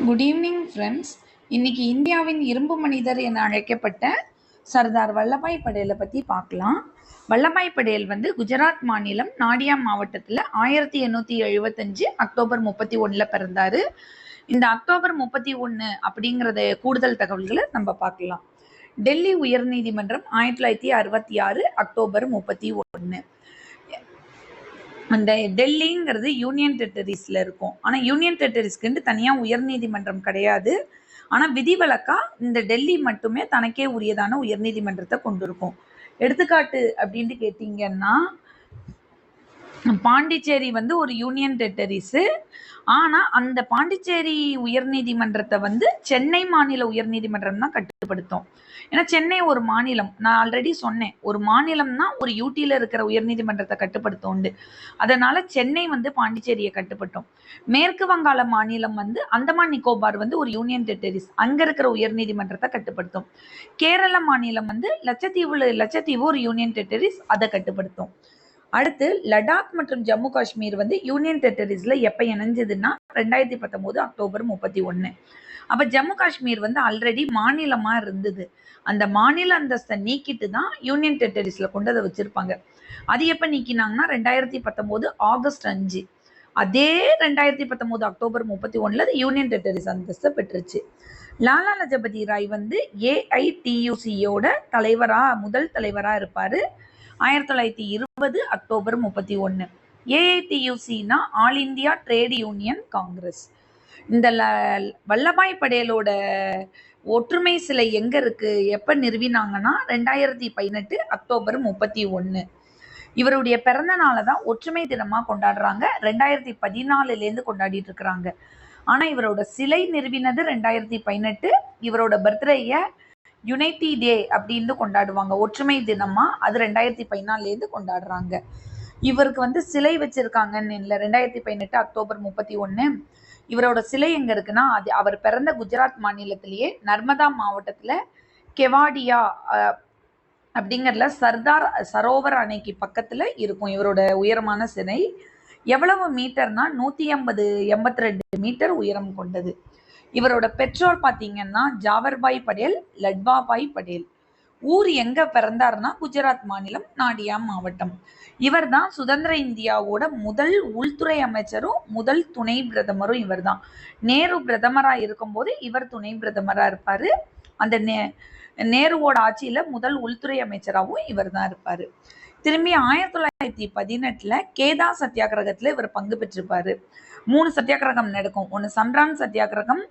Good evening friends இன்னைக்கு இந்தியாவின் இரும்பு மனிதர் என அழைக்கப்பட்ட சர்தார் வல்லபாய் படேலை பற்றி பார்க்கலாம். வல்லபாய் படேல் வந்து குஜராத் மாநிலம் நாடியா மாவட்டத்தில் ஆயிரத்தி எண்ணூற்றி எழுபத்தஞ்சு அக்டோபர் முப்பத்தி ஒன்றில் பிறந்தார். இந்த அக்டோபர் முப்பத்தி ஒன்று அப்படிங்கிறத கூடுதல் தகவல்களை நம்ம பார்க்கலாம். டெல்லி உயர்நீதிமன்றம் ஆயிரத்தி தொள்ளாயிரத்தி அறுபத்தி ஆறு அக்டோபர் முப்பத்தி ஒன்று அந்த டெல்லிங்கிறது யூனியன் டெரிட்டரிஸில் இருக்கும். ஆனால் யூனியன் டெரிட்டரிஸ்க்குன்ட்டு தனியாக உயர்நீதிமன்றம் கிடையாது. ஆனால் விதிவிலக்காக இந்த டெல்லி மட்டுமே தனக்கே உரியதான உயர்நீதிமன்றத்தை கொண்டு இருக்கும் எடுத்துக்காட்டு அப்படின்ட்டு கேட்டிங்கன்னா பாண்டிச்சேரி வந்து ஒரு யூனியன் டெரிட்டரிஸு ஆனால் அந்த பாண்டிச்சேரி உயர்நீதிமன்றத்தை வந்து சென்னை மாநில உயர்நீதிமன்றம் தான் கட்டுப்படுத்தும். ஏன்னா சென்னை ஒரு மாநிலம். நான் ஆல்ரெடி சொன்னேன். ஒரு மாநிலம்னா ஒரு யூடியில் இருக்கிற உயர்நீதிமன்றத்தை கட்டுப்படுத்தும் அதனால சென்னை வந்து பாண்டிச்சேரியை கட்டுப்பட்டோம். மேற்கு வங்காள மாநிலம் வந்து அந்தமான் நிக்கோபார் வந்து ஒரு யூனியன் டெரிட்டரிஸ் அங்கே இருக்கிற உயர்நீதிமன்றத்தை கட்டுப்படுத்தும். கேரள மாநிலம் வந்து லட்சத்தீவு லட்சத்தீவு ஒரு யூனியன் டெரிட்டரிஸ் அதை கட்டுப்படுத்தும். அடுத்து லடாக் மற்றும் ஜம்மு காஷ்மீர் வந்து யூனியன் டெரிட்டரிஸ்ல எப்போ இணைஞ்சதுன்னா ரெண்டாயிரத்தி பத்தொம்போது அக்டோபர் முப்பத்தி ஒன்று அப்போ ஜம்மு காஷ்மீர் வந்து ஆல்ரெடி மாநிலமாக இருந்தது. அந்த மாநில அந்தஸ்தை நீக்கிட்டு தான் யூனியன் டெரிட்டரிஸில் கொண்டு அதை வச்சுருப்பாங்க. அது எப்போ நீக்கினாங்கன்னா ரெண்டாயிரத்தி பத்தொம்போது ஆகஸ்ட் அஞ்சு. அதே ரெண்டாயிரத்தி பத்தொம்போது அக்டோபர் முப்பத்தி ஒன்றில் அது யூனியன் டெரிட்டரிஸ் அந்தஸ்தை பெற்றுச்சு. லாலா லஜபதி ராய் வந்து ஏஐடியூசியோட தலைவராக முதல் தலைவராக இருப்பார். ஆயிரத்தி தொள்ளாயிரத்தி இருபது அக்டோபர் முப்பத்தி ஒன்று ஏஐடியூசினா all India trade union Congress இந்த ல வல்லபாய் படேலோட ஒற்றுமை சிலை எங்கே இருக்குது எப்போ நிறுவினாங்கன்னா ரெண்டாயிரத்தி பதினெட்டு அக்டோபர் முப்பத்தி ஒன்னு இவருடைய பிறந்த நாளை தான் ஒற்றுமை தினமாக கொண்டாடுறாங்க. ரெண்டாயிரத்தி பதினாலுலேருந்து கொண்டாடிட்டு இருக்கிறாங்க. ஆனால் இவரோட சிலை நிறுவினது ரெண்டாயிரத்தி பதினெட்டு. இவரோட பர்த்டேயை யுனைட்டி டே அப்படின்னு கொண்டாடுவாங்க. ஒற்றுமை தினமாக அது ரெண்டாயிரத்தி பதினாலேருந்து கொண்டாடுறாங்க. இவருக்கு வந்து சிலை வச்சிருக்காங்கன்னு இல்லை ரெண்டாயிரத்தி பதினெட்டு அக்டோபர் முப்பத்தி ஒன்று இவரோட சிலை எங்கே இருக்குன்னா அது அவர் பிறந்த குஜராத் மாநிலத்திலேயே நர்மதா மாவட்டத்தில் கெவாடியா அப்படிங்கிறதுல சர்தார் சரோவர் அணைக்கு பக்கத்தில் இருக்கும் இவரோட உயரமான சிலை. எவ்வளவு மீட்டர்னா நூற்றி எண்பது எண்பத்தி ரெண்டு மீட்டர் உயரம் கொண்டது. இவரோட பெற்றோர் பார்த்தீங்கன்னா ஜாவர்பாய் படேல் லட்பாபாய் படேல். ஊர் எங்க பிறந்தாருன்னா குஜராத் மாநிலம் நாடியா மாவட்டம். இவர் தான் சுதந்திர இந்தியாவோட முதல் உள்துறை அமைச்சரும் முதல் துணை பிரதமரும் இவர் தான் நேரு பிரதமராக இருக்கும்போது இவர் துணை பிரதமராக இருப்பார். அந்த நே நேருவோட ஆட்சியில் முதல் உள்துறை அமைச்சராகவும் இவர் தான் இருப்பார். திரும்பி ஆயிரத்தி தொள்ளாயிரத்தி பதினெட்டில் கேதா சத்தியாகிரகத்தில் இவர் பங்கு பெற்றிருப்பார். மூணு சத்தியாகிரகம் நடக்கும். ஒன்று சம்ரான் சத்தியாகிரகம்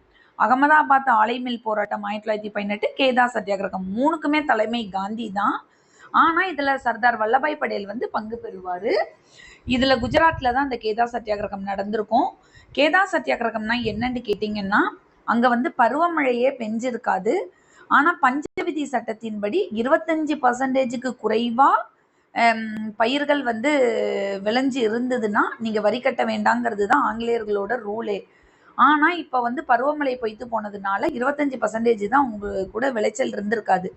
அகமதாபாத் ஆலைமில் போராட்டம் ஆயிரத்தி தொள்ளாயிரத்தி பதினெட்டு கேதா சத்தியாகிரகம் மூணுக்குமே தலைமை காந்தி தான். ஆனால் இதில் சர்தார் வல்லபாய் படேல் வந்து பங்கு பெறுவார். இதில் குஜராத்தில் தான் இந்த கேதா சத்தியாகிரகம் நடந்திருக்கும். கேதா சத்தியாகிரகம்னா என்னன்னு கேட்டிங்கன்னா அங்கே வந்து பருவமழையே பெஞ்சிருக்காது. ஆனால் பஞ்சவிதி சட்டத்தின்படி இருபத்தஞ்சி பர்சன்டேஜுக்கு குறைவாக பயிர்கள் வந்து விளைஞ்சு இருந்ததுன்னா நீங்கள் வரி கட்ட வேண்டாங்கிறது தான் ஆங்கிலேயர்களோட ரூலே ஆனால் இப்போ வந்து பருவமழை பொய்த்து போனதுனால இருபத்தஞ்சி பர்சன்டேஜ் தான் உங்களுக்கு கூட விளைச்சல் இருந்திருக்காது.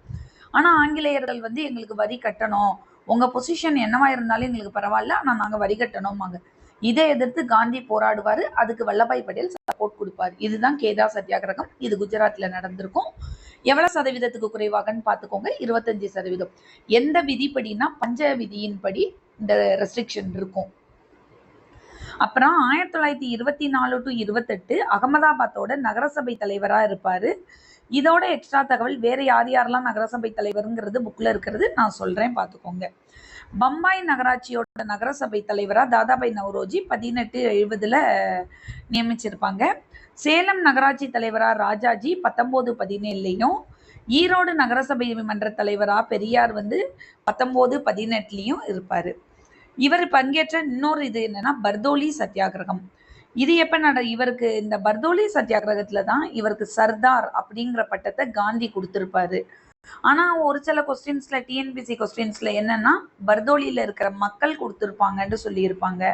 ஆனால் ஆங்கிலேயர்கள் வந்து எங்களுக்கு வரி கட்டணும். உங்கள் பொசிஷன் என்னவா இருந்தாலும் எங்களுக்கு பரவாயில்ல ஆனால் நாங்கள் வரி கட்டணுமாங்க இதை எதிர்த்து காந்தி போராடுவார். அதுக்கு வல்லபாய் பட்டேல் சப்போர்ட் கொடுப்பார். இதுதான் கேதா சத்தியாகிரகம். இது குஜராத்தில் நடந்திருக்கும். எவ்வளோ சதவீதத்துக்கு குறைவாகன்னு பார்த்துக்கோங்க. இருபத்தஞ்சி சதவீதம். எந்த விதிப்படினா பஞ்ச விதியின்படி இந்த ரெஸ்ட்ரிக்ஷன் இருக்கும். அப்புறம் ஆயிரத்தி தொள்ளாயிரத்தி இருபத்தி நாலு டு இருபத்தெட்டு அகமதாபாத்தோட நகரசபை தலைவராக இருப்பார். இதோட எக்ஸ்ட்ரா தகவல் வேறு யார் யாரெல்லாம் நகரசபை தலைவருங்கிறது புக்கில் இருக்கிறது நான் சொல்கிறேன் பார்த்துக்கோங்க. பம்பாய் நகராட்சியோட நகரசபை தலைவராக தாதாபாய் நவ்ரோஜி பதினெட்டு எழுபதில் நியமிச்சிருப்பாங்க. சேலம் நகராட்சி தலைவராக ராஜாஜி பத்தொம்போது பதினேழுலையும் ஈரோடு நகரசபை மன்ற தலைவராக பெரியார் வந்து பத்தொம்போது பதினெட்டுலேயும் இருப்பார். இவர் பங்கேற்ற இன்னொரு இது என்னன்னா பர்தோலி சத்தியாகிரகம். இது எப்போ நட இவருக்கு இந்த பர்தோலி சத்தியாகிரகத்தில் தான் இவருக்கு சர்தார் அப்படிங்கிற பட்டத்தை காந்தி கொடுத்துருப்பாரு. ஆனால் ஒரு சில கொஸ்டின்ஸில் டிஎன்பிசி கொஸ்டின்ஸில் என்னென்னா பர்தோலியில் இருக்கிற மக்கள் கொடுத்துருப்பாங்கன்னு சொல்லியிருப்பாங்க.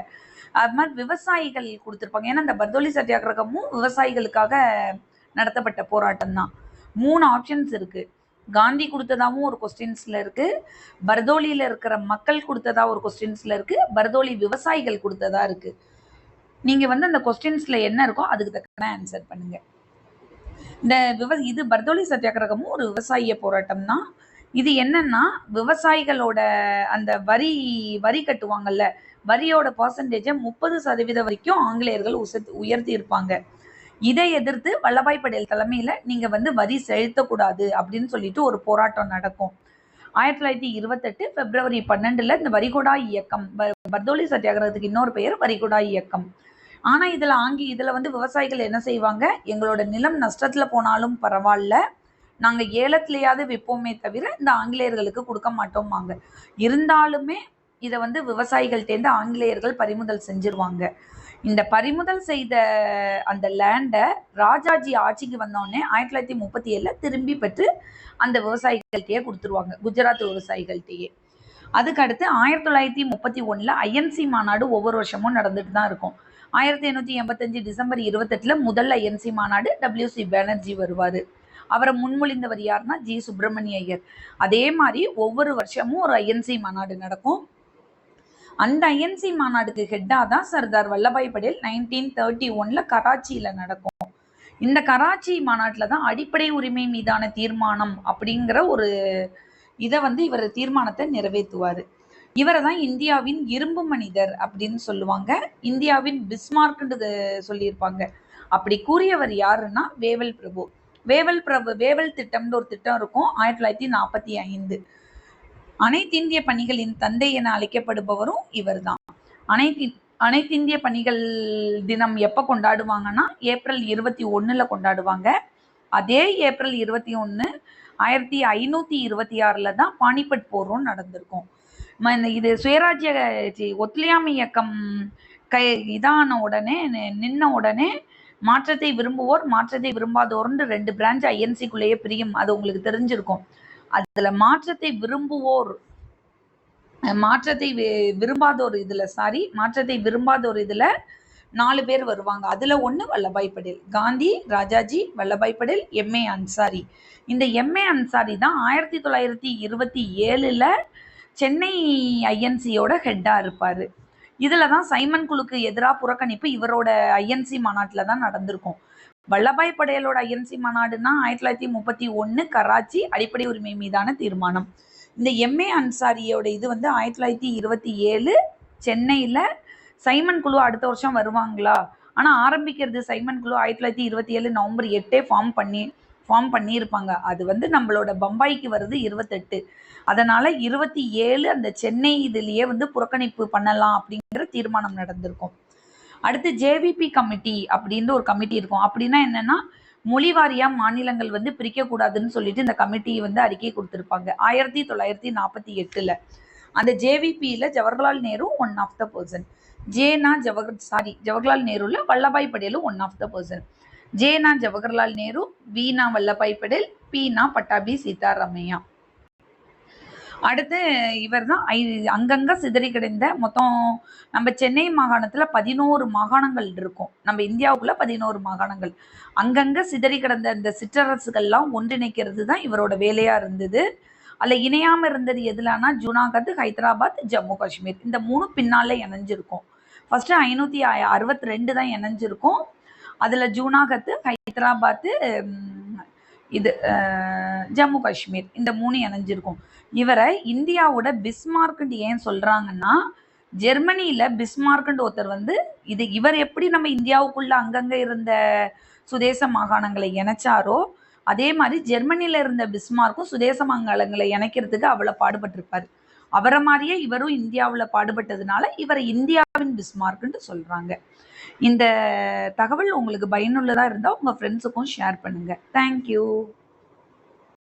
அது மாதிரி விவசாயிகள் கொடுத்துருப்பாங்க. ஏன்னா இந்த பர்தோலி சத்தியாகிரகமும் விவசாயிகளுக்காக நடத்தப்பட்ட போராட்டம் தான் மூணு ஆப்ஷன்ஸ் இருக்குது காந்தி கொடுத்ததாகவும் ஒரு கொஸ்டின்ஸில் இருக்குது பர்தோலியில் இருக்கிற மக்கள் கொடுத்ததா ஒரு கொஸ்டின்ஸில் இருக்குது பர்தோலி விவசாயிகள் கொடுத்ததா இருக்குது நீங்கள் வந்து அந்த கொஸ்டின்ஸில் என்ன இருக்கோ அதுக்கு தக்கன ஆன்சர் பண்ணுங்கள் இந்த விவ இது பர்தோலி சத்தியாகிரகமும் ஒரு விவசாய போராட்டம் தான். இது என்னன்னா விவசாயிகளோட அந்த வரி வரி கட்டுவாங்கல்ல வரியோட பர்சன்டேஜை முப்பது சதவீதம் வரைக்கும் ஆங்கிலேயர்கள் உசத் உயர்த்தி இருப்பாங்க. இதை எதிர்த்து வல்லபாய் படேல் தலைமையில நீங்க வந்து வரி செலுத்தக்கூடாது அப்படின்னு சொல்லிட்டு ஒரு போராட்டம் நடக்கும். ஆயிரத்தி தொள்ளாயிரத்தி இருபத்தெட்டு பிப்ரவரி பன்னெண்டுல இந்த வரிகொடா இயக்கம் பர்தோலி சத்தியாகிரகத்துக்கு இன்னொரு பெயர் வரிகொடா இயக்கம். ஆனா இதுல ஆங்கி இதுல வந்து விவசாயிகள் என்ன செய்வாங்க? எங்களோட நிலம் நஷ்டத்துல போனாலும் பரவாயில்ல. நாங்க ஏலத்திலேயாவது விற்போமே தவிர இந்த ஆங்கிலேயர்களுக்கு கொடுக்க மாட்டோமாங்க இருந்தாலுமே இதை வந்து விவசாயிகள்டேருந்து ஆங்கிலேயர்கள் பறிமுதல் செஞ்சிருவாங்க. இந்த பறிமுதல் செய்த அந்த லேண்டை ராஜாஜி ஆட்சிக்கு வந்தோடனே ஆயிரத்தி தொள்ளாயிரத்தி முப்பத்தி ஏழில் திரும்பி பெற்று அந்த விவசாயிகள்கிட்டயே கொடுத்துருவாங்க. குஜராத் விவசாயிகள்கிட்டயே. அதுக்கடுத்து ஆயிரத்தி தொள்ளாயிரத்தி முப்பத்தி ஒன்றில் ஐஎன்சி மாநாடு ஒவ்வொரு வருஷமும் நடந்துட்டு தான் இருக்கும். ஆயிரத்தி எண்ணூற்றி எண்பத்தஞ்சு டிசம்பர் இருபத்தெட்டில் முதல் ஐஎன்சி மாநாடு டபிள்யூசி பானர்ஜி வருவார். அவரை முன்மொழிந்தவர் யாருன்னா ஜி சுப்பிரமணிய ஐயர். அதே மாதிரி ஒவ்வொரு வருஷமும் ஒரு ஐஎன்சி மாநாடு நடக்கும். அந்த ஐஎன்சி மாநாடுக்கு ஹெட்டாக தான் சர்தார் வல்லபாய் படேல் நைன்டீன் தேர்ட்டி ஒன்ல கராச்சியில் நடக்கும். இந்த கராச்சி மாநாட்டில் தான் அடிப்படை உரிமை மீதான தீர்மானம் அப்படிங்கிற ஒரு இதை வந்து இவர் தீர்மானத்தை நிறைவேற்றுவார். இவரை தான் இந்தியாவின் இரும்பு மனிதர் அப்படின்னு சொல்லுவாங்க. இந்தியாவின் பிஸ்மார்க்ன்றது சொல்லியிருப்பாங்க. அப்படி கூறியவர் யாருன்னா வேவல் பிரபு. வேவல் பிரபு வேவல் திட்டம்னு ஒரு திட்டம் இருக்கும். ஆயிரத்தி தொள்ளாயிரத்தி நாற்பத்தி ஐந்து. அனைத்திந்திய பணிகளின் தந்தை என அழைக்கப்படுபவரும் இவர்தான். அனைத்தி அனைத்திந்திய பணிகள் தினம் எப்போ கொண்டாடுவாங்கன்னா ஏப்ரல் இருபத்தி ஒண்ணுல கொண்டாடுவாங்க. அதே ஏப்ரல் இருபத்தி ஒன்று ஆயிரத்தி ஐநூற்றி இருபத்தி ஆறில் தான் பானிபட் போரும் நடந்திருக்கும். இந்த இது சுயராஜ்ய ஒத்துழையாமை இயக்கம் கை இதான உடனே நி- நின்ன உடனே மாற்றத்தை விரும்புவோர் மாற்றத்தை விரும்பாதோர்னு ரெண்டு பிரான்ச் ஐஎன்சிக்குள்ளேயே பிரியும். அது உங்களுக்கு தெரிஞ்சிருக்கும். அதுல மாற்றத்தை விரும்புவோர் மாற்றத்தை வி- விரும்பாதோர் இதுல சாரி மாற்றத்தை விரும்பாத ஒரு இதுல நாலு பேர் வருவாங்க. அதுல ஒண்ணு Vallabhbhai Patel. Gandhi Rajaji Vallabhbhai Patel M A Ansari. இந்த எம்ஏ அன்சாரி தான் ஆயிரத்தி தொள்ளாயிரத்தி இருபத்தி ஏழுல சென்னை ஐஎன்சியோட ஹெட்டா இருப்பாரு. இதில் தான் சைமன் குழுக்கு எதிராக புறக்கணிப்பு இவரோட ஐஎன்சி மாநாட்டில் தான் நடந்திருக்கும். வல்லபாய் படேலோட ஐஎன்சி மாநாடுனா ஆயிரத்தி தொள்ளாயிரத்தி முப்பத்தி ஒன்று கராச்சி அடிப்படை உரிமை மீதான தீர்மானம். இந்த எம்ஏ அன்சாரியோட இது வந்து ஆயிரத்தி தொள்ளாயிரத்தி இருபத்தி ஏழு சென்னையில் சைமன் குழு அடுத்த வருஷம் வருவாங்களா? ஆனால் ஆரம்பிக்கிறது சைமன் குழு ஆயிரத்தி தொள்ளாயிரத்தி இருபத்தி ஏழு நவம்பர் எட்டே ஃபார்ம் பண்ணி ஃபார்ம் பண்ணியிருப்பாங்க. அது வந்து நம்மளோட பம்பாய்க்கு வருது இருபத்தெட்டு. அதனால் இருபத்தி ஏழு அந்த சென்னை இதுலேயே வந்து புறக்கணிப்பு பண்ணலாம் அப்படிங்கிற தீர்மானம் நடந்திருக்கும். அடுத்து ஜேவிபி கமிட்டி அப்படின்னு ஒரு கமிட்டி இருக்கும். அப்படின்னா என்னன்னா மொழிவாரியா மாநிலங்கள் வந்து பிரிக்கக்கூடாதுன்னு சொல்லிட்டு இந்த கமிட்டி வந்து அறிக்கை கொடுத்துருப்பாங்க. ஆயிரத்தி தொள்ளாயிரத்தி நாற்பத்தி எட்டுல. அந்த ஜேவிபியில Jawaharlal Nehru one of the person ஜேனா Jawahar sorry Jawaharlal நேருல வல்லபாய் படேலும் ஒன் ஆஃப் த பர்சன் ஜேனா ஜவஹர்லால் நேரு வீணா வல்லபாய் படேல் பீனா பட்டாபி சீதாராமையா. அடுத்து இவர் தான் அங்கங்க சிதறி கிடந்த மொத்தம் நம்ம சென்னை மாகாணத்துல பதினோரு மாகாணங்கள் இருக்கும். நம்ம இந்தியாவுக்குள்ள பதினோரு மாகாணங்கள். அங்கங்க சிதறி கிடந்த இந்த சிற்றரசுகள்லாம் ஒன்றிணைக்கிறது தான் இவரோட வேலையா இருந்தது. அதில் இணையாமல் இருந்தது எதுலானா ஜுனாகத் ஹைதராபாத் ஜம்மு காஷ்மீர். இந்த மூணு பின்னால் இணைஞ்சிருக்கும். ஃபஸ்ட்டு ஐநூற்றி அறுபத்தி ரெண்டு தான் இணைஞ்சிருக்கும். அதில் ஜூனாகத்து ஹைதராபாத்து இது ஜம்மு காஷ்மீர். இந்த மூணு இணைஞ்சிருக்கும். இவரை இந்தியாவோட பிஸ்மார்க்னு ஏன் சொல்கிறாங்கன்னா ஜெர்மனியில் பிஸ்மார்க்னு ஒருத்தர் வந்து இது இவர் எப்படி நம்ம இந்தியாவுக்குள்ள அங்கங்கே இருந்த சுதேச மாகாணங்களை இணைச்சாரோ அதே மாதிரி ஜெர்மனியில் இருந்த பிஸ்மார்க்கும் சுதேச மாகாணங்களை இணைக்கிறதுக்கு அவ்வளோ பாடுபட்டிருப்பார். அவரை மாதிரியே இவரும் இந்தியாவில் பாடுபட்டதுனால இவரை இந்தியாவின் பிஸ்மார்க்குன்னு சொல்றாங்க. இந்த தகவல் உங்களுக்கு பயனுள்ளதாக இருந்தால் உங்கள் ஃப்ரெண்ட்ஸுக்கும் ஷேர் பண்ணுங்க. தேங்க்யூ